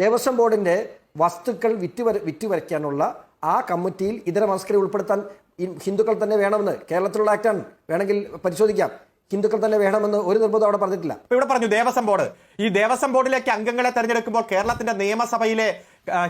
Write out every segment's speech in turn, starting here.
ദേവസ്വം ബോർഡിന്റെ വസ്തുക്കൾ വിറ്റുവര വിറ്റുവരയ്ക്കാനുള്ള ആ കമ്മിറ്റിയിൽ ഇതര മതസ്ഥരെ ഉൾപ്പെടുത്താൻ ഹിന്ദുക്കൾ തന്നെ വേണമെന്ന് കേരളത്തിലുള്ള ആക്ടാണ് വേണമെങ്കിൽ പരിശോധിക്കാം. ഹിന്ദുക്കൾ തന്നെ വേണമെന്ന് ഒരു നിർബന്ധം അവിടെ പറഞ്ഞിട്ടില്ല. ഇവിടെ പറഞ്ഞു ദേവസ്വം ബോർഡ്. ഈ ദേവസ്വം ബോർഡിലേക്ക് അംഗങ്ങളെ തെരഞ്ഞെടുക്കുമ്പോൾ കേരളത്തിന്റെ നിയമസഭയിലെ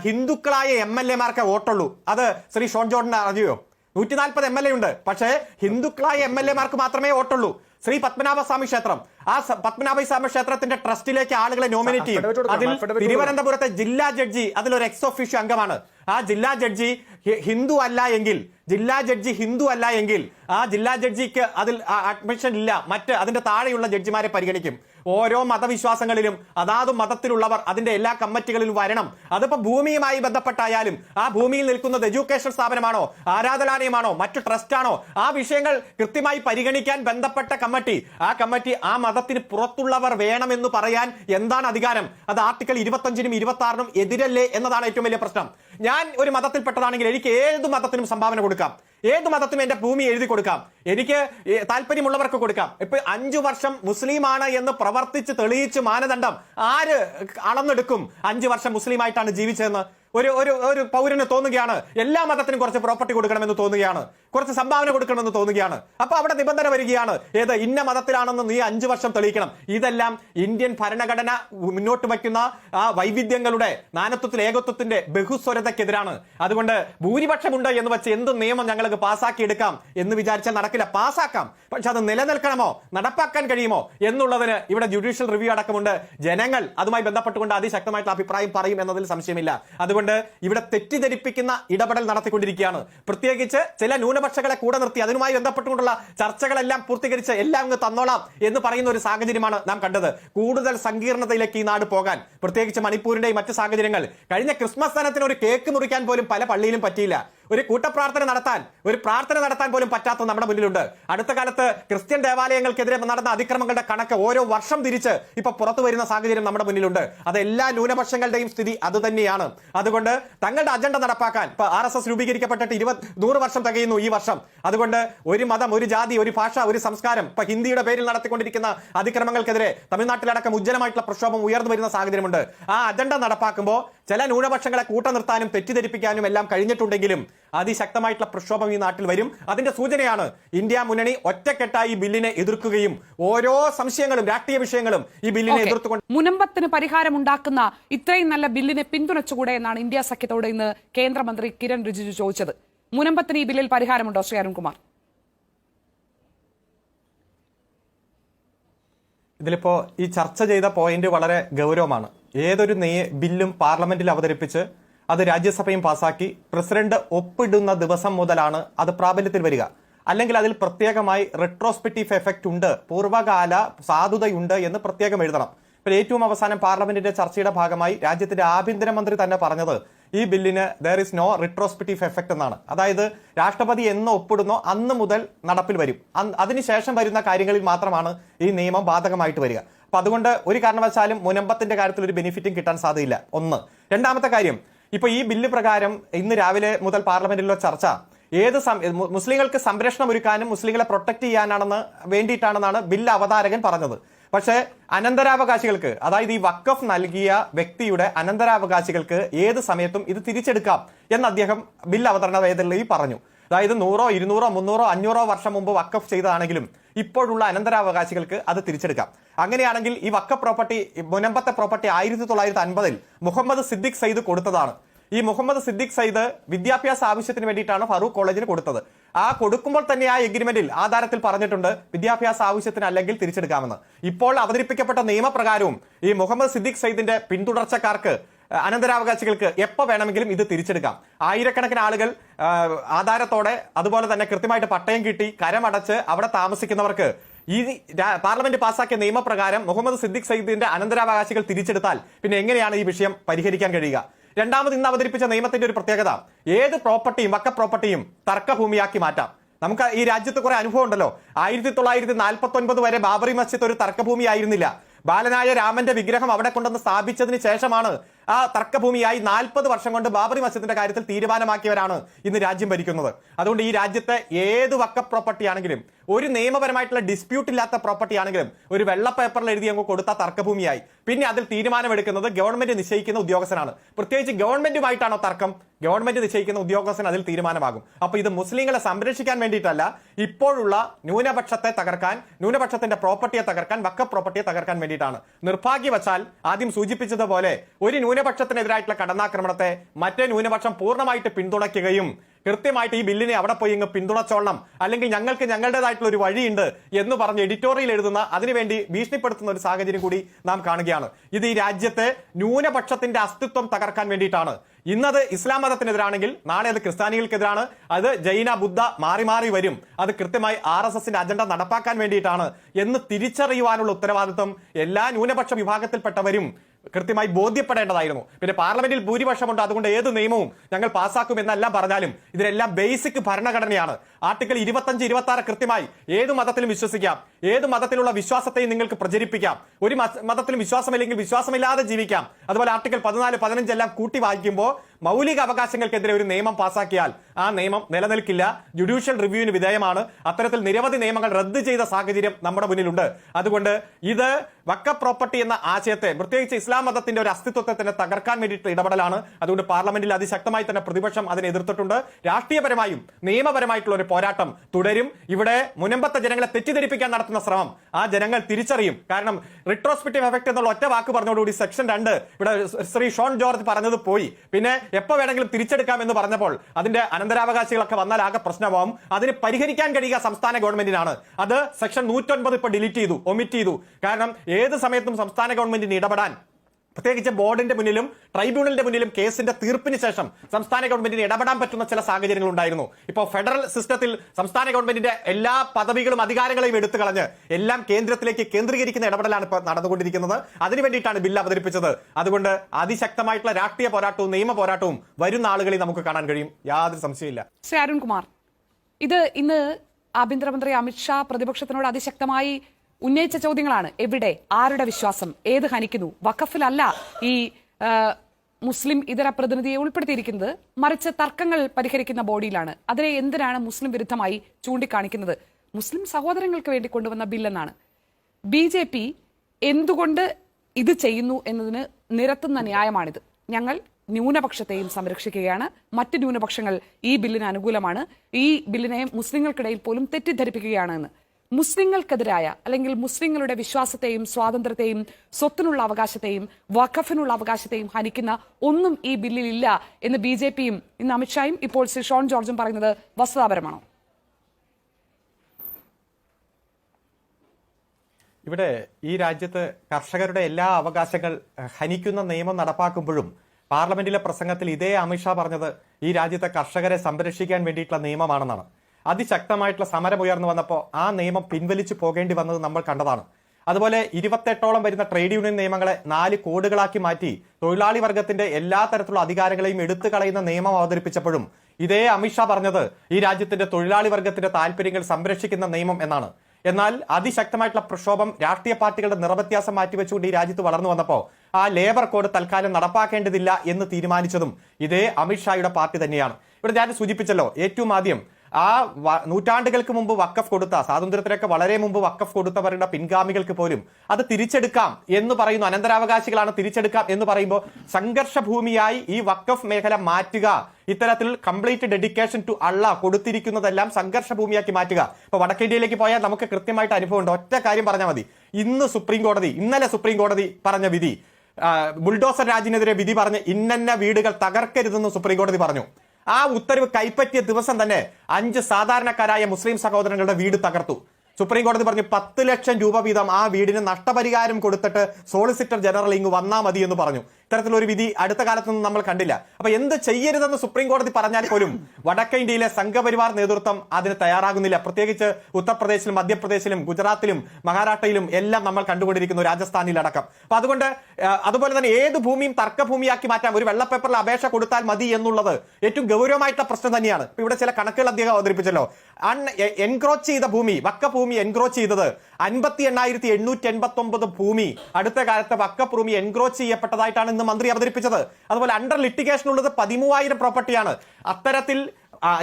ഹിന്ദുക്കളായ എം എൽ എമാർക്ക് വോട്ടുള്ളൂ. അത് ശ്രീ ഷോൺ ജോർഡിന് അറിയോ? നൂറ്റി നാൽപ്പത് എം എൽ എ ഉണ്ട്. പക്ഷേ ഹിന്ദുക്കളായ എം എൽ എമാർക്ക് മാത്രമേ വോട്ടുള്ളൂ. ശ്രീ പത്മനാഭസ്വാമി ക്ഷേത്രം. ആ പത്മനാഭസ്വാമി ക്ഷേത്രത്തിന്റെ ട്രസ്റ്റിലേക്ക് ആളുകളെ നോമിനേറ്റ് ചെയ്യും. അതിൽ. തിരുവനന്തപുരത്തെ ജില്ലാ ജഡ്ജി അതിലൊരു എക്സ് ഒഫീഷ്യോ അംഗമാണ്. ആ ജില്ലാ ജഡ്ജി ഹിന്ദു അല്ല എങ്കിൽ ജില്ലാ ജഡ്ജി ഹിന്ദു അല്ല എങ്കിൽ ആ ജില്ലാ ജഡ്ജിക്ക് അതിൽ അഡ്മിഷൻ ഇല്ല. മറ്റ് അതിന്റെ താഴെയുള്ള ജഡ്ജിമാരെ പരിഗണിക്കും. ഓരോ മതവിശ്വാസങ്ങളിലും അതാത് മതത്തിലുള്ളവർ അതിന്റെ എല്ലാ കമ്മിറ്റികളിലും വരണം. അതിപ്പോ ഭൂമിയുമായി ബന്ധപ്പെട്ടായാലും ആ ഭൂമിയിൽ നിൽക്കുന്നത് എഡ്യൂക്കേഷൻ സ്ഥാപനമാണോ ആരാധനാലയമാണോ മറ്റു ട്രസ്റ്റാണോ ആ വിഷയങ്ങൾ കൃത്യമായി പരിഗണിക്കാൻ ബന്ധപ്പെട്ട കമ്മിറ്റി ആ കമ്മിറ്റി ആ മതത്തിന് പുറത്തുള്ളവർ വേണമെന്ന് പറയാൻ എന്താണ് അധികാരം? അത് ആർട്ടിക്കിൾ ഇരുപത്തഞ്ചിനും ഇരുപത്തി ആറിനും എതിരല്ലേ എന്നതാണ് ഏറ്റവും വലിയ പ്രശ്നം. ഞാൻ ഒരു മതത്തിൽപ്പെട്ടതാണെങ്കിൽ എനിക്ക് ഏത് മതത്തിനും സംഭാവന കൊടുക്കാം. ഏത് മതത്തിനും എന്റെ ഭൂമി എഴുതി കൊടുക്കാം. എനിക്ക് താല്പര്യമുള്ളവർക്ക് കൊടുക്കാം. ഇപ്പൊ അഞ്ചു വർഷം മുസ്ലിമാണ് എന്ന് പ്രവർത്തിച്ച് തെളിയിച്ച് മാനദണ്ഡം ആര് അളന്നെടുക്കും? അഞ്ചു വർഷം മുസ്ലിമായിട്ടാണ് ജീവിച്ചതെന്ന്. ഒരു ഒരു ഒരു പൗരന് തോന്നുകയാണ്. എല്ലാ മതത്തിനും കുറച്ച് പ്രോപ്പർട്ടി കൊടുക്കണമെന്ന് തോന്നുകയാണ്. കുറച്ച് സംഭാവന കൊടുക്കണമെന്ന് തോന്നുകയാണ്. അപ്പൊ അവിടെ നിബന്ധന വരികയാണ്. ഏത് ഇന്ന മതത്തിലാണെന്ന് നീ അഞ്ചു വർഷം തെളിയിക്കണം. ഇതെല്ലാം ഇന്ത്യൻ ഭരണഘടന മുന്നോട്ട് വയ്ക്കുന്ന ആ വൈവിധ്യങ്ങളുടെ നാനത്വത്തിൽ ഏകത്വത്തിന്റെ ബഹുസ്വരതയ്ക്കെതിരാണ്. അതുകൊണ്ട് ഭൂരിപക്ഷമുണ്ട് എന്ന് വെച്ച് എന്ത് നിയമം ഞങ്ങൾക്ക് പാസ്സാക്കി എടുക്കാം എന്ന് വിചാരിച്ചാൽ നടക്കില്ല. പാസ്സാക്കാം പക്ഷെ അത് നിലനിൽക്കണമോ? നടപ്പാക്കാൻ കഴിയുമോ? എന്നുള്ളതിന് ഇവിടെ ജുഡീഷ്യൽ റിവ്യൂ അടക്കമുണ്ട്. ജനങ്ങൾ അതുമായി ബന്ധപ്പെട്ടുകൊണ്ട് അതിശക്തമായിട്ടുള്ള അഭിപ്രായം പറയും എന്നതിൽ സംശയമില്ല. അതുകൊണ്ട് ഇവിടെ തെറ്റിദ്ധരിപ്പിക്കുന്ന ഇടപെടൽ നടത്തിക്കൊണ്ടിരിക്കുകയാണ്. പ്രത്യേകിച്ച് ചില ന്യൂനപക്ഷങ്ങളെ കൂടെ നിർത്തി അതിനുമായി ബന്ധപ്പെട്ടുകൊണ്ടുള്ള ചർച്ചകളെല്ലാം പൂർത്തീകരിച്ച് എല്ലാം അങ്ങ് തന്നോളാം എന്ന് പറയുന്ന ഒരു സാഹചര്യമാണ് നാം കണ്ടത്. കൂടുതൽ സങ്കീർണതയിലേക്ക് ഈ നാട് പോകാൻ പ്രത്യേകിച്ച് മണിപ്പൂരിന്റെയും മറ്റ് സാഹചര്യങ്ങൾ. കഴിഞ്ഞ ക്രിസ്മസ് ദിനത്തിന് ഒരു കേക്ക് മുറിക്കാൻ പോലും പല പള്ളിയിലും പറ്റിയില്ല. ഒരു കൂട്ടപ്രാർത്ഥന നടത്താൻ ഒരു പ്രാർത്ഥന നടത്താൻ പോലും പറ്റാത്ത നമ്മുടെ മുന്നിലുണ്ട്. അടുത്ത കാലത്ത് ക്രിസ്ത്യൻ ദേവാലയങ്ങൾക്കെതിരെ നടന്ന അതിക്രമങ്ങളുടെ കണക്ക് ഓരോ വർഷം തിരിച്ച് ഇപ്പൊ പുറത്തു വരുന്ന സാഹചര്യം നമ്മുടെ മുന്നിലുണ്ട്. അത് എല്ലാ ന്യൂനപക്ഷങ്ങളുടെയും സ്ഥിതി അതുതന്നെയാണ് അതുകൊണ്ട് തങ്ങളുടെ അജണ്ട നടപ്പാക്കാൻ ഇപ്പൊ ആർ എസ് എസ് രൂപീകരിക്കപ്പെട്ടിട്ട് ഇരുപത് നൂറ് വർഷം തികയുന്നു ഈ വർഷം. അതുകൊണ്ട് ഒരു മതം ഒരു ജാതി ഒരു ഭാഷ ഒരു സംസ്കാരം ഇപ്പൊ ഹിന്ദിയുടെ പേരിൽ നടത്തിക്കൊണ്ടിരിക്കുന്ന അതിക്രമങ്ങൾക്കെതിരെ തമിഴ്നാട്ടിലടക്കം ഉജ്ജലമായിട്ടുള്ള പ്രക്ഷോഭം ഉയർന്നു വരുന്ന സാഹചര്യമുണ്ട്. ആ അജണ്ട നടപ്പാക്കുമ്പോൾ ചില ന്യൂനപക്ഷങ്ങളെ കൂട്ടനിർത്താനും തെറ്റിദ്ധരിപ്പിക്കാനും എല്ലാം കഴിഞ്ഞിട്ടുണ്ടെങ്കിലും അതിശക്തമായിട്ടുള്ള പ്രക്ഷോഭം ഈ നാട്ടിൽ വരും. അതിന്റെ സൂചനയാണ് ഇന്ത്യ മുന്നണി ഒറ്റക്കെട്ടായി ഈ ബില്ലിനെ എതിർക്കുകയും ഓരോ സംശയങ്ങളും രാഷ്ട്രീയ വിഷയങ്ങളും ഈ ബില്ലിനെ. എതിർത്തുകൊണ്ട് മുനമ്പത്തിന് പരിഹാരമുണ്ടാക്കുന്ന ഇത്രയും നല്ല ബില്ലിനെ പിന്തുണച്ചുകൂടെ എന്നാണ് ഇന്ത്യ സഖ്യത്തോട് ഇന്ന് കേന്ദ്രമന്ത്രി കിരൺ റിജിജു ചോദിച്ചത്. മുനമ്പത്തിന് ഈ ബില്ലിൽ പരിഹാരമുണ്ടോ ശ്രീ അരുൺകുമാർ? ഇതിലിപ്പോ ഈ ചർച്ച ചെയ്ത പോയിന്റ് വളരെ ഗൗരവമാണ്. ഏതൊരു ബില്ലും പാർലമെന്റിൽ അവതരിപ്പിച്ച് അത് രാജ്യസഭയും പാസാക്കി. പ്രസിഡന്റ് ഒപ്പിടുന്ന ദിവസം മുതലാണ് അത് പ്രാബല്യത്തിൽ വരിക. അല്ലെങ്കിൽ അതിൽ പ്രത്യേകമായി റെട്രോസ്പെക്റ്റീവ് എഫക്റ്റ് ഉണ്ട്. പൂർവകാല സാധുതയുണ്ട് എന്ന് പ്രത്യേകം എഴുതണം. ഇപ്പോൾ ഏറ്റവും അവസാനം പാർലമെന്റിന്റെ ചർച്ചയുടെ ഭാഗമായി രാജ്യത്തിന്റെ ആഭ്യന്തരമന്ത്രി തന്നെ പറഞ്ഞത് ഈ ബില്ലിന് there is no retrospective effect എന്നാണ്. അതായത് രാഷ്ട്രപതി എന്ന് ഒപ്പിടുന്നോ അന്ന് മുതൽ നടപ്പിൽ വരും. അതിനുശേഷം വരുന്ന കാര്യങ്ങളിൽ മാത്രമാണ് ഈ നിയമം ബാധകമായിട്ട് വരിക. അപ്പൊ അതുകൊണ്ട് ഒരു കാരണവശാലും മുനമ്പത്തിന്റെ കാര്യത്തിൽ ഒരു ബെനിഫിറ്റും കിട്ടാൻ സാധ്യതയില്ല. ഒന്ന്. രണ്ടാമത്തെ കാര്യം ഇപ്പൊ ഈ ബില്ല് പ്രകാരം ഇന്ന് രാവിലെ മുതൽ പാർലമെന്റിലുള്ള ചർച്ച. ഏത് മുസ്ലിങ്ങൾക്ക് സംരക്ഷണം ഒരുക്കാനും മുസ്ലിങ്ങളെ പ്രൊട്ടക്ട് ചെയ്യാനാണെന്ന് വേണ്ടിയിട്ടാണെന്നാണ് ബില്ല് അവതാരകൻ പറഞ്ഞത്. പക്ഷേ അനന്തരാവകാശികൾക്ക് അതായത് ഈ വക്കഫ് നൽകിയ വ്യക്തിയുടെ അനന്തരാവകാശികൾക്ക് ഏത് സമയത്തും ഇത് തിരിച്ചെടുക്കാം എന്ന് അദ്ദേഹം ബില്ല് അവതരണ വേദിയിൽ പറഞ്ഞു. അതായത് നൂറോ ഇരുന്നൂറോ മുന്നൂറോ അഞ്ഞൂറോ വർഷം മുമ്പ് വക്കഫ് ചെയ്തതാണെങ്കിലും ഇപ്പോഴുള്ള അനന്തരാവകാശികൾക്ക് അത് തിരിച്ചെടുക്കാം. അങ്ങനെയാണെങ്കിൽ ഈ വക്കഫ് പ്രോപ്പർട്ടി മുനമ്പത്തെ പ്രോപ്പർട്ടി ആയിരത്തി തൊള്ളായിരത്തി അൻപതിൽ മുഹമ്മദ് സിദ്ദിഖ് സയ്യിദ് കൊടുത്തതാണ്. ഈ മുഹമ്മദ് സിദ്ദിഖ് സയ്യിദ് വിദ്യാഭ്യാസ ആവശ്യത്തിന് വേണ്ടിയിട്ടാണ് ഫറൂഖ് കോളേജിന് കൊടുത്തത്. ആ കൊടുക്കുമ്പോൾ തന്നെ ആ എഗ്രിമെന്റിൽ ആധാരത്തിൽ പറഞ്ഞിട്ടുണ്ട് വിദ്യാഭ്യാസ ആവശ്യത്തിന് അല്ലെങ്കിൽ തിരിച്ചെടുക്കാമെന്ന്. ഇപ്പോൾ അവതരിപ്പിക്കപ്പെട്ട നിയമപ്രകാരവും ഈ മുഹമ്മദ് സിദ്ദിഖ് സയ്യിദിന്റെ പിന്തുടർച്ചക്കാർക്ക് അനന്തരാവകാശികൾക്ക് എപ്പോൾ വേണമെങ്കിലും ഇത് തിരിച്ചെടുക്കാം. ആയിരക്കണക്കിന് ആളുകൾ ആധാരത്തോടെ അതുപോലെ തന്നെ കൃത്യമായിട്ട് പട്ടയം കിട്ടി കരമടച്ച് അവിടെ താമസിക്കുന്നവർക്ക് ഈ പാർലമെന്റ് പാസാക്കിയ നിയമപ്രകാരം മുഹമ്മദ് സിദ്ദിഖ് സയ്യിദിന്റെ അനന്തരാവകാശികൾ തിരിച്ചെടുത്താൽ പിന്നെ എങ്ങനെയാണ് ഈ വിഷയം പരിഹരിക്കാൻ കഴിയുക? രണ്ടാമത് ഇന്ന് അവതരിപ്പിച്ച നിയമത്തിന്റെ ഒരു പ്രത്യേകത ഏത് പ്രോപ്പർട്ടിയും വക്ക പ്രോപ്പർട്ടിയും തർക്കഭൂമിയാക്കി മാറ്റാം. നമുക്ക് ഈ രാജ്യത്ത് കുറെ അനുഭവം ഉണ്ടല്ലോ. ആയിരത്തി തൊള്ളായിരത്തി നാൽപ്പത്തി ഒൻപത് വരെ ബാബറി മസ്ജിദ് ഒരു തർക്കഭൂമി ആയിരുന്നില്ല ബാലനായ രാമന്റെ വിഗ്രഹം അവിടെ കൊണ്ടുവന്ന് സ്ഥാപിച്ചതിന് ശേഷമാണ് ആ തർക്കഭൂമിയായി നാൽപ്പത് വർഷം കൊണ്ട് ബാബറി മസ്ജിദിന്റെ കാര്യത്തിൽ തീരുമാനമാക്കിയവരാണ് ഇന്ന് രാജ്യം ഭരിക്കുന്നത്. അതുകൊണ്ട് ഈ രാജ്യത്തെ ഏത് വക്ക പ്രോപ്പർട്ടി ആണെങ്കിലും ഒരു നിയമപരമായിട്ടുള്ള ഡിസ്പ്യൂട്ട് ഇല്ലാത്ത പ്രോപ്പർട്ടി ആണെങ്കിലും ഒരു വെള്ള പേപ്പറിൽ എഴുതി അങ്ങ് കൊടുത്ത തർക്കഭൂമിയായി. പിന്നെ അതിൽ തീരുമാനമെടുക്കുന്നത് ഗവൺമെന്റ് നിശ്ചയിക്കുന്ന ഉദ്യോഗസ്ഥനാണ്. പ്രത്യേകിച്ച് ഗവൺമെന്റുമായിട്ടാണോ തർക്കം? ഗവൺമെന്റ് നിശ്ചയിക്കുന്ന ഉദ്യോഗസ്ഥൻ അതിൽ തീരുമാനമാകും. അപ്പൊ ഇത് മുസ്ലിങ്ങളെ സംരക്ഷിക്കാൻ വേണ്ടിയിട്ടല്ല ഇപ്പോഴുള്ള ന്യൂനപക്ഷത്തെ തകർക്കാൻ ന്യൂനപക്ഷത്തിന്റെ പ്രോപ്പർട്ടിയെ തകർക്കാൻ വക്ക പ്രോപ്പർട്ടിയെ തകർക്കാൻ വേണ്ടിയിട്ടാണ്. നിർഭാഗ്യവശാൽ ആദ്യം സൂചിപ്പിച്ചതുപോലെ ഒരു ന്യൂനപക്ഷത്തിനെതിരായിട്ടുള്ള കടന്നാക്രമണത്തെ മറ്റേ ന്യൂനപക്ഷം പൂർണമായിട്ട് പിന്തുണയ്ക്കുകയും കൃത്യമായിട്ട് ഈ ബില്ലിനെ അവിടെ പോയി ഇങ്ങ് പിന്തുണച്ചോളണം. അല്ലെങ്കിൽ ഞങ്ങൾക്ക് ഞങ്ങളുടേതായിട്ടുള്ള ഒരു വഴിയുണ്ട് എന്ന് പറഞ്ഞ് എഡിറ്റോറിയൽ എഴുതുന്ന അതിനുവേണ്ടി ഭീഷണിപ്പെടുത്തുന്ന ഒരു സാഹചര്യം കൂടി നാം കാണുകയാണ്. ഇത് ഈ രാജ്യത്തെ ന്യൂനപക്ഷത്തിന്റെ അസ്തിത്വം തകർക്കാൻ വേണ്ടിയിട്ടാണ്. ഇന്നത് ഇസ്ലാം മതത്തിനെതിരാണെങ്കിൽ നാളെ അത് ക്രിസ്ത്യാനികൾക്കെതിരാണ്. അത് ജൈന ബുദ്ധ മാറി മാറി വരും. അത് കൃത്യമായി ആർ എസ് എസിന്റെ അജണ്ട നടപ്പാക്കാൻ വേണ്ടിയിട്ടാണ്. എന്ന് തിരിച്ചറിയുവാനുള്ള ഉത്തരവാദിത്വം എല്ലാ ന്യൂനപക്ഷ വിഭാഗത്തിൽപ്പെട്ടവരും കൃത്യമായി ബോധ്യപ്പെടേണ്ടതായിരുന്നു. പിന്നെ പാർലമെന്റിൽ ഭൂരിപക്ഷമുണ്ട് അതുകൊണ്ട് ഏത് നിയമവും ഞങ്ങൾ പാസ്സാക്കും എന്നെല്ലാം പറഞ്ഞാലും ഇതിനെല്ലാം ബേസിക് ഭരണഘടനയാണ്. ആർട്ടിക്കിൾ ഇരുപത്തഞ്ച് ഇരുപത്തി ആറ് കൃത്യമായി ഏത് മതത്തിലും വിശ്വസിക്കാം ഏത് മതത്തിലുള്ള വിശ്വാസത്തെയും നിങ്ങൾക്ക് പ്രചരിപ്പിക്കാം ഒരു മത- മതത്തിലും വിശ്വാസമില്ലെങ്കിൽ വിശ്വാസമില്ലാതെ ജീവിക്കാം. അതുപോലെ ആർട്ടിക്കിൾ പതിനാല് പതിനഞ്ച് എല്ലാം കൂട്ടി വായിക്കുമ്പോൾ മൗലിക അവകാശങ്ങൾക്കെതിരെ ഒരു നിയമം പാസാക്കിയാൽ ആ നിയമം നിലനിൽക്കില്ല. ജുഡീഷ്യൽ റിവ്യൂവിന് വിധേയമാണ്. അത്തരത്തിൽ നിരവധി നിയമങ്ങൾ റദ്ദ് ചെയ്ത സാഹചര്യം നമ്മുടെ മുന്നിലുണ്ട്. അതുകൊണ്ട് ഇത് വക്ക പ്രോപ്പർട്ടി എന്ന ആശയത്തെ പ്രത്യേകിച്ച് ഇസ്ലാം മതത്തിന്റെ ഒരു അസ്തിത്വത്തെ തന്നെ തകർക്കാൻ വേണ്ടിയിട്ടുള്ള ഇടപെടലാണ്. അതുകൊണ്ട് പാർലമെന്റിൽ അതിശക്തമായി തന്നെ പ്രതിപക്ഷം അതിനെ എതിർത്തിട്ടുണ്ട്. രാഷ്ട്രീയപരമായും നിയമപരമായിട്ടുള്ള ഒരു പോരാട്ടം തുടരും. ഇവിടെ മുനമ്പത്തെ ജനങ്ങളെ തെറ്റിദ്ധരിപ്പിക്കാൻ നടത്തുന്ന ശ്രമം ആ ജനങ്ങൾ തിരിച്ചറിയും. കാരണം റിട്രോസ്പെക്റ്റീവ് എഫക്ട് എന്നുള്ള ഒറ്റ വാക്ക് പറഞ്ഞോടുകൂടി സെക്ഷൻ രണ്ട് ഇവിടെ ശ്രീ ഷോൺ ജോർജ് പറഞ്ഞത് പോയി. പിന്നെ എപ്പോ വേണമെങ്കിലും തിരിച്ചെടുക്കാം എന്ന് പറഞ്ഞപ്പോൾ അതിന്റെ അനന്തരാവകാശികളൊക്കെ വന്നാൽ ആകെ പ്രശ്നമാവും. അതിന് പരിഹരിക്കാൻ കഴിയുക സംസ്ഥാന ഗവൺമെന്റിനാണ്. അത് സെക്ഷൻ നൂറ്റൊൻപത് ഇപ്പൊ ഡിലീറ്റ് ചെയ്തു ഒമിറ്റ് ചെയ്തു. കാരണം ഏത് സമയത്തും സംസ്ഥാന ഗവൺമെന്റിന് ഇടപെടാൻ? പ്രത്യേകിച്ച് ബോർഡിന്റെ മുന്നിലും ട്രൈബ്യൂണലിന്റെ മുന്നിലും കേസിന്റെ തീർപ്പിന് ശേഷം സംസ്ഥാന ഗവൺമെന്റിന് ഇടപെടാൻ പറ്റുന്ന ചില സാഹചര്യങ്ങൾ ഉണ്ടായിരുന്നു. ഇപ്പോൾ ഫെഡറൽ സിസ്റ്റത്തിൽ സംസ്ഥാന ഗവൺമെന്റിന്റെ എല്ലാ പദവികളും അധികാരങ്ങളെയും എടുത്തു കളഞ്ഞ് എല്ലാം കേന്ദ്രത്തിലേക്ക് കേന്ദ്രീകരിക്കുന്ന ഇടപെടലാണ് ഇപ്പോൾ നടന്നുകൊണ്ടിരിക്കുന്നത്. അതിനു വേണ്ടിയിട്ടാണ് ബില്ല് അവതരിപ്പിച്ചത്. അതുകൊണ്ട് അതിശക്തമായിട്ടുള്ള രാഷ്ട്രീയ പോരാട്ടവും നിയമ പോരാട്ടവും വരുന്ന ആളുകളിൽ നമുക്ക് കാണാൻ കഴിയും. യാതൊരു സംശയമില്ല ശ്രീ അരുൺകുമാർ ഇത് ഇന്ന് ആഭ്യന്തരമന്ത്രി അമിത്ഷാ പ്രതിപക്ഷത്തിനോട് അതിശക്തമായി ഉന്നയിച്ച ചോദ്യങ്ങളാണ്. എവിടെ? ആരുടെ വിശ്വാസം? ഏത് ഹനിക്കുന്നു? വഖഫിലല്ല ഈ മുസ്ലിം ഇതര പ്രതിനിധിയെ ഉൾപ്പെടുത്തിയിരിക്കുന്നത്. മറിച്ച് തർക്കങ്ങൾ പരിഹരിക്കുന്ന ബോഡിയിലാണ്. അതിനെ എന്തിനാണ് മുസ്ലിം വിരുദ്ധമായി ചൂണ്ടിക്കാണിക്കുന്നത്? മുസ്ലിം സഹോദരങ്ങൾക്ക് വേണ്ടി കൊണ്ടുവന്ന ബില്ലെന്നാണ്. ബി ജെ പി എന്തുകൊണ്ട് ഇത് ചെയ്യുന്നു എന്നതിന് നിരത്തുന്ന ന്യായമാണിത്. ഞങ്ങൾ ന്യൂനപക്ഷത്തെയും സംരക്ഷിക്കുകയാണ്. മറ്റ് ന്യൂനപക്ഷങ്ങൾ ഈ ബില്ലിന് അനുകൂലമാണ്. ഈ ബില്ലിനെ മുസ്ലിങ്ങൾക്കിടയിൽ പോലും തെറ്റിദ്ധരിപ്പിക്കുകയാണ് എന്ന്. മുസ്ലിങ്ങൾക്കെതിരായ അല്ലെങ്കിൽ മുസ്ലിങ്ങളുടെ വിശ്വാസത്തെയും സ്വാതന്ത്ര്യത്തെയും സ്വത്തിനുള്ള അവകാശത്തെയും വഖഫിനുള്ള അവകാശത്തെയും ഹനിക്കുന്ന ഒന്നും ഈ ബില്ലിൽ ഇല്ല എന്ന് ബി ജെ പിയും ഇന്ന് അമിത്ഷായും ഇപ്പോൾ ശ്രീ ഷോൺ ജോർജും പറയുന്നത് വസ്തുതാപരമാണോ? ഇവിടെ ഈ രാജ്യത്ത് കർഷകരുടെ എല്ലാ അവകാശങ്ങൾ ഹനിക്കുന്ന നിയമം നടപ്പാക്കുമ്പോഴും പാർലമെന്റിലെ പ്രസംഗത്തിൽ ഇതേ അമിത്ഷാ പറഞ്ഞത് ഈ രാജ്യത്തെ കർഷകരെ സംരക്ഷിക്കാൻ വേണ്ടിയിട്ടുള്ള നിയമമാണെന്നാണ്. അതിശക്തമായിട്ടുള്ള സമരം ഉയർന്നു വന്നപ്പോൾ ആ നിയമം പിൻവലിച്ചു പോകേണ്ടി വന്നത് നമ്മൾ കണ്ടതാണ്. അതുപോലെ ഇരുപത്തെട്ടോളം വരുന്ന ട്രേഡ് യൂണിയൻ നിയമങ്ങളെ നാല് കോഡുകളാക്കി മാറ്റി തൊഴിലാളി വർഗത്തിന്റെ എല്ലാ തരത്തിലുള്ള അധികാരങ്ങളെയും എടുത്തു കളയുന്ന നിയമം അവതരിപ്പിച്ചപ്പോഴും ഇതേ അമിത്ഷാ പറഞ്ഞത് ഈ രാജ്യത്തിന്റെ തൊഴിലാളി വർഗത്തിന്റെ താല്പര്യങ്ങൾ സംരക്ഷിക്കുന്ന നിയമം എന്നാണ്. എന്നാൽ അതിശക്തമായിട്ടുള്ള പ്രക്ഷോഭം രാഷ്ട്രീയ പാർട്ടികളുടെ നിറവ്യത്യാസം മാറ്റിവെച്ചുകൊണ്ട് ഈ രാജ്യത്ത് വളർന്നു വന്നപ്പോൾ ആ ലേബർ കോഡ് തൽക്കാലം നടപ്പാക്കേണ്ടതില്ല എന്ന് തീരുമാനിച്ചതും ഇതേ അമിത്ഷായുടെ പാർട്ടി തന്നെയാണ്. ഇവിടെ ഞാൻ സൂചിപ്പിച്ചല്ലോ ഏറ്റവും ആദ്യം ആ നൂറ്റാണ്ടുകൾക്ക് മുമ്പ് വക്കഫ് കൊടുത്ത സ്വാതന്ത്ര്യത്തിനൊക്കെ വളരെ മുമ്പ് വക്കഫ് കൊടുത്തവരുടെ പിൻഗാമികൾക്ക് പോലും അത് തിരിച്ചെടുക്കാം എന്ന് പറയുന്നു. അനന്തരാവകാശികളാണ് തിരിച്ചെടുക്കാം എന്ന് പറയുമ്പോൾ സംഘർഷഭൂമിയായി ഈ വക്കഫ് മേഖല മാറ്റുക ഇത്തരത്തിൽ കംപ്ലീറ്റ് ഡെഡിക്കേഷൻ ടു അള്ള കൊടുത്തിരിക്കുന്നതെല്ലാം സംഘർഷ ഭൂമിയാക്കി മാറ്റുക. ഇപ്പൊ വടക്കേന്ത്യയിലേക്ക് പോയാൽ നമുക്ക് കൃത്യമായിട്ട് അനുഭവമുണ്ട്. ഒറ്റ കാര്യം പറഞ്ഞാൽ മതി. ഇന്ന് സുപ്രീം കോടതി ഇന്നലെ സുപ്രീം കോടതി പറഞ്ഞ വിധി ബുൾഡോസർ രാജിനെതിരെ വിധി പറഞ്ഞ് ഇന്നന്ന വീടുകൾ തകർക്കരുതെന്ന് സുപ്രീം കോടതി പറഞ്ഞു. ആ ഉത്തരവ് കൈപ്പറ്റിയ ദിവസം തന്നെ അഞ്ച് സാധാരണക്കാരായ മുസ്ലിം സഹോദരങ്ങളുടെ വീട് തകർത്തു. സുപ്രീം കോടതി പറഞ്ഞു പത്ത് ലക്ഷം രൂപ വീതം ആ വീടിന് നഷ്ടപരിഹാരം കൊടുത്തിട്ട് സോളിസിറ്റർ ജനറൽ ഇങ്ങ് വന്നാൽ മതി എന്ന് പറഞ്ഞു. ഇത്തരത്തിലൊരു വിധി അടുത്ത കാലത്തൊന്നും നമ്മൾ കണ്ടില്ല. അപ്പൊ എന്ത് ചെയ്യരുതെന്ന് സുപ്രീം കോടതി പറഞ്ഞാൽ പോലും വടക്കേ ഇന്ത്യയിലെ സംഘപരിവാർ നേതൃത്വം അതിന് തയ്യാറാകുന്നില്ല. പ്രത്യേകിച്ച് ഉത്തർപ്രദേശിലും മധ്യപ്രദേശിലും ഗുജറാത്തിലും മഹാരാഷ്ട്രയിലും എല്ലാം നമ്മൾ കണ്ടുകൊണ്ടിരിക്കുന്നു രാജസ്ഥാനിലടക്കം. അപ്പൊ അതുകൊണ്ട് അതുപോലെ തന്നെ ഏത് ഭൂമിയും തർക്കഭൂമിയാക്കി മാറ്റാം. ഒരു വെള്ളപ്പേപ്പറിൽ അപേക്ഷ കൊടുത്താൽ മതി എന്നുള്ളത് ഏറ്റവും ഗൗരവമായിട്ടുള്ള പ്രശ്നം തന്നെയാണ്. ഇവിടെ ചില കണക്കുകൾ അദ്ദേഹം അവതരിപ്പിച്ചല്ലോ. അൺ എൻക്രോച്ച് ചെയ്ത ഭൂമി വക്ക ഭൂമി എൻക്രോച്ച് ചെയ്തത് അൻപത്തി എണ്ണായിരത്തി എണ്ണൂറ്റി എൺപത്തി ഒമ്പത് ഭൂമി. അടുത്ത കാലത്ത് വക്ക ഭൂമി എൻക്രോച്ച് ചെയ്യപ്പെട്ടതായിട്ടാണ് ഇന്ന് മന്ത്രി അവതരിപ്പിച്ചത്. അതുപോലെ അണ്ടർ ലിറ്റിഗേഷൻ ഉള്ളത് പതിമൂവായിരം പ്രോപ്പർട്ടിയാണ് അത്തരത്തിൽ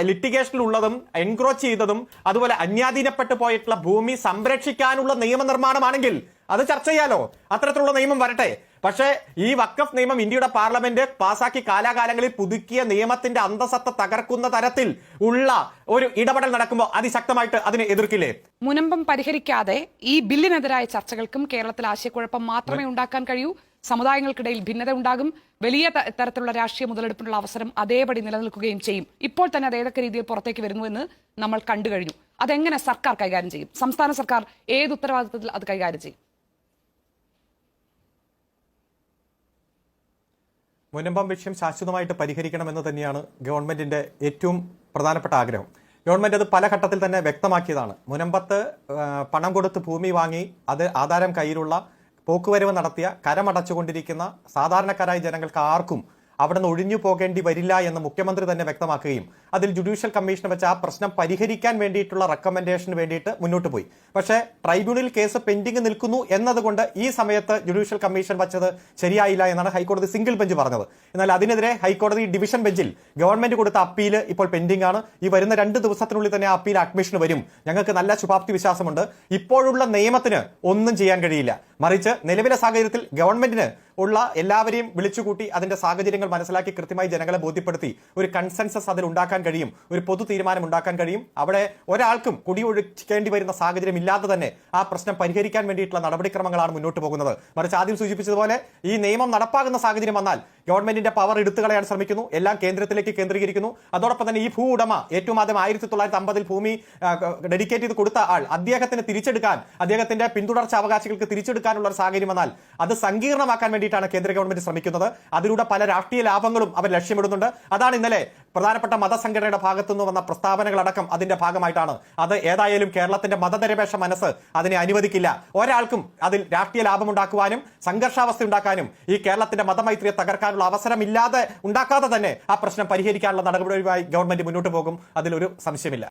ലിറ്റിഗേഷനിലുള്ളതും എൻക്രോച്ച് ചെയ്തതും അതുപോലെ അന്യാധീനപ്പെട്ടു പോയിട്ടുള്ള ഭൂമി സംരക്ഷിക്കാനുള്ള നിയമനിർമ്മാണമാണെങ്കിൽ അത് ചർച്ച ചെയ്യാലോ? അത്തരത്തിലുള്ള നിയമം വരട്ടെ. പക്ഷേ ഈ വക്കഫ് നിയമം ഇന്ത്യയുടെ പാർലമെന്റ് പാസാക്കി കാലാകാലങ്ങളിൽ പുതുക്കിയ നിയമത്തിന്റെ അന്തസത്ത തകർക്കുന്ന തരത്തിൽ ഉള്ള ഒരു ഇടപെടൽ നടക്കുമ്പോൾ അതിശക്തമായിട്ട് അതിനെ എതിർക്കില്ലേ? മുനമ്പം പരിഹരിക്കാതെ ഈ ബില്ലിനെതിരായ ചർച്ചകൾക്കും കേരളത്തിൽ ആശയക്കുഴപ്പം മാത്രമേ ഉണ്ടാക്കാൻ കഴിയൂ. സമുദായങ്ങൾക്കിടയിൽ ഭിന്നത ഉണ്ടാകും. വലിയ തരത്തിലുള്ള രാഷ്ട്രീയ മുതലെടുപ്പിനുള്ള അവസരം അതേപടി നിലനിൽക്കുകയും ചെയ്യും. ഇപ്പോൾ തന്നെ അത് ഏതൊക്കെ രീതിയിൽ പുറത്തേക്ക് വരുന്നുവെന്ന് നമ്മൾ കണ്ടു കഴിഞ്ഞു. അതെങ്ങനെ സർക്കാർ കൈകാര്യം ചെയ്യും? സംസ്ഥാന സർക്കാർ ഏത് ഉത്തരവാദിത്തത്തിൽ അത് കൈകാര്യം ചെയ്യും? മുനമ്പം വിഷയം ശാശ്വതമായിട്ട് പരിഹരിക്കണമെന്ന് തന്നെയാണ് ഗവൺമെന്റിന്റെ ഏറ്റവും പ്രധാനപ്പെട്ട ആഗ്രഹം. ഗവൺമെന്റ് അത് പല ഘട്ടത്തിൽ തന്നെ വ്യക്തമാക്കിയതാണ്. മുനമ്പത്ത് പണം കൊടുത്ത് ഭൂമി വാങ്ങി അത് ആധാരം കയ്യിലുള്ള പോക്കുവരവ് നടത്തിയ കരമടച്ചുകൊണ്ടിരിക്കുന്ന സാധാരണക്കാരായ ജനങ്ങൾക്ക് ആർക്കും അവിടെ നിന്ന് ഒഴിഞ്ഞു പോകേണ്ടി വരില്ല എന്ന് മുഖ്യമന്ത്രി തന്നെ വ്യക്തമാക്കുകയും അതിൽ ജുഡീഷ്യൽ കമ്മീഷൻ വെച്ച് ആ പ്രശ്നം പരിഹരിക്കാൻ വേണ്ടിയിട്ടുള്ള റെക്കമെൻഡേഷന് വേണ്ടിയിട്ട് മുന്നോട്ട് പോയി. പക്ഷേ ട്രൈബ്യൂണൽ കേസ് പെൻഡിംഗ് നിൽക്കുന്നു എന്നതുകൊണ്ട് ഈ സമയത്ത് ജുഡീഷ്യൽ കമ്മീഷൻ വച്ചത് ശരിയായില്ല എന്നാണ് ഹൈക്കോടതി സിംഗിൾ ബെഞ്ച് പറഞ്ഞത്. എന്നാൽ അതിനെതിരെ ഹൈക്കോടതി ഡിവിഷൻ ബെഞ്ചിൽ ഗവൺമെന്റ് കൊടുത്ത അപ്പീൽ ഇപ്പോൾ പെൻഡിംഗ് ആണ്. ഈ വരുന്ന രണ്ട് ദിവസത്തിനുള്ളിൽ തന്നെ അപ്പീൽ അഡ്മിഷൻ വരും. ഞങ്ങൾക്ക് നല്ല ശുഭാപ്തി വിശ്വാസമുണ്ട്. ഇപ്പോഴുള്ള നിയമത്തിന് ഒന്നും ചെയ്യാൻ കഴിയില്ല. മറിച്ച് നിലവിലെ സാഹചര്യത്തിൽ ഗവൺമെന്റിന് ഉള്ള എല്ലാവരെയും വിളിച്ചുകൂട്ടി അതിന്റെ സാഹചര്യങ്ങൾ മനസ്സിലാക്കി കൃത്യമായി ജനങ്ങളെ ബോധ്യപ്പെടുത്തി ഒരു കൺസെൻസസ് അതിൽ ഉണ്ടാക്കാൻ കഴിയും. ഒരു പൊതു തീരുമാനം ഉണ്ടാക്കാൻ കഴിയും. അവിടെ ഒരാൾക്കും കുടിയൊഴിക്കേണ്ടി വരുന്ന സാഹചര്യം ഇല്ലാതെ തന്നെ ആ പ്രശ്നം പരിഹരിക്കാൻ വേണ്ടിയിട്ടുള്ള നടപടിക്രമങ്ങളാണ് മുന്നോട്ട് പോകുന്നത്. മറിച്ച് ആദ്യം സൂചിപ്പിച്ചതുപോലെ ഈ നിയമം നടപ്പാകുന്ന സാഹചര്യം വന്നാൽ ഗവൺമെന്റിന്റെ പവർ എടുത്തു കളയാൻ ശ്രമിക്കുന്നു. എല്ലാം കേന്ദ്രത്തിലേക്ക് കേന്ദ്രീകരിക്കുന്നു. അതോടൊപ്പം തന്നെ ഈ ഭൂ ഉടമ ഏറ്റവും ആദ്യം ആയിരത്തി തൊള്ളായിരത്തി അമ്പതിൽ ഭൂമി ഡെഡിക്കേറ്റ് ചെയ്ത് കൊടുത്ത ആൾ അദ്ദേഹത്തിന് തിരിച്ചെടുക്കാൻ അദ്ദേഹത്തിന്റെ പിന്തുടർച്ച അവകാശികൾക്ക് തിരിച്ചെടുക്കാനുള്ള ഒരു സാഹചര്യം വന്നാൽ അത് സങ്കീർണമാക്കാൻ വേണ്ടിയിട്ടാണ് കേന്ദ്ര ഗവൺമെന്റ് ശ്രമിക്കുന്നത്. അതിലൂടെ പല രാഷ്ട്രീയ ലാഭങ്ങളും അവർ ലക്ഷ്യമിടുന്നുണ്ട്. അതാണ് ഇന്നലെ പ്രധാനപ്പെട്ട മതസംഘടനയുടെ ഭാഗത്തു നിന്ന് വന്ന പ്രസ്താവനകളടക്കം അതിന്റെ ഭാഗമായിട്ടാണ്. അത് ഏതായാലും കേരളത്തിന്റെ മതനിരപേക്ഷ മനസ്സ് അതിനെ അനുവദിക്കില്ല. ഒരാൾക്കും അതിൽ രാഷ്ട്രീയ ലാഭമുണ്ടാക്കുവാനും സംഘർഷാവസ്ഥ ഉണ്ടാക്കാനും ഈ കേരളത്തിന്റെ മതമൈത്രിയെ തകർക്കാനുള്ള അവസരമില്ലാതെ ഉണ്ടാക്കാതെ തന്നെ ആ പ്രശ്നം പരിഹരിക്കാനുള്ള നടപടികളുമായി ഗവൺമെന്റ് മുന്നോട്ട് പോകും. അതിലൊരു സംശയമില്ല.